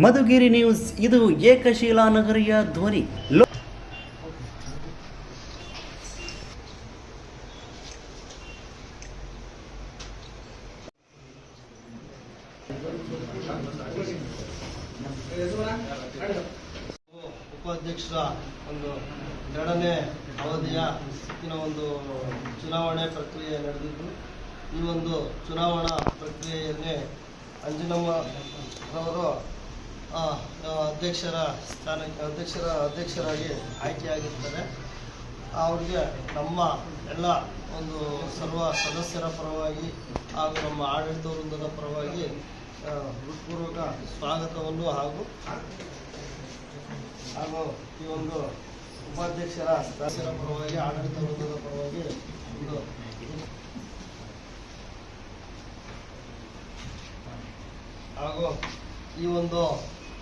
Madhugiri news ಇದು ಏಕಶೀಲಾ ನಗರಿಯ ಧ್ವನಿ. ಉಪಾಧ್ಯಕ್ಷರ ಒಂದು ಎರಡನೇ ಅವಧಿಯ ಒಂದು ಚುನಾವಣೆ ಪ್ರಕ್ರಿಯೆ ನಡೆದಿದ್ದು ಈ ಒಂದು ಚುನಾವಣಾ ಪ್ರಕ್ರಿಯೆಯಲ್ಲಿ ಅಂಜನಮ್ಮ ಅವರು ಆ, ಆ, ಅಧ್ಯಕ್ಷರ ಸ್ಥಾನಕ್ಕೆ, ಅಧ್ಯಕ್ಷರ, ಅಧ್ಯಕ್ಷರಾಗಿ ಆಯ್ಕೆಯಾಗಿರ್ತಾರೆ. ಅವ್ರಿಗೆ ನಮ್ಮ ಎಲ್ಲ ಒಂದು ಸರ್ವ ಸದಸ್ಯರ ಪರವಾಗಿ ಹಾಗೂ ನಮ್ಮ ಆಡಳಿತ ವೃಂದದ ಪರವಾಗಿ ಹೃತ್ಪೂರ್ವಕ ಸ್ವಾಗತವನ್ನು ಹಾಗೂ ಹಾಗೂ ಈ ಒಂದು ಉಪಾಧ್ಯಕ್ಷರ ಸದಸ್ಯರ ಪರವಾಗಿ ಆಡಳಿತ ವೃಂದದ ಪರವಾಗಿ ಒಂದು ಹಾಗೂ ಈ ಒಂದು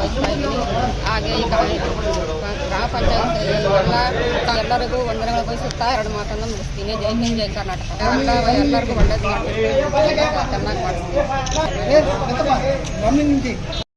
ಬಯಸ್ತಾ ಇದ್ದೀನಿ. ಹಾಗೆ ಈ ಗ್ರಾಮ ಪಂಚಾಯತ್ ಎಲ್ಲ ಎಲ್ಲರಿಗೂ ವಂದನೆಗಳು ಬಯಸುತ್ತಾ ಎರಡು ಮಾತನ್ನು ಮುಗಿಸ್ತೀನಿ. ಜೈ ಹಿಂದ್, ಜೈ ಕರ್ನಾಟಕ. ಎಲ್ಲ ಎಲ್ಲರಿಗೂ ಒಳ್ಳೇದು ಮಾಡ್ತೀನಿ ಚೆನ್ನಾಗಿ ಮಾಡಿಸ್ತೀನಿ.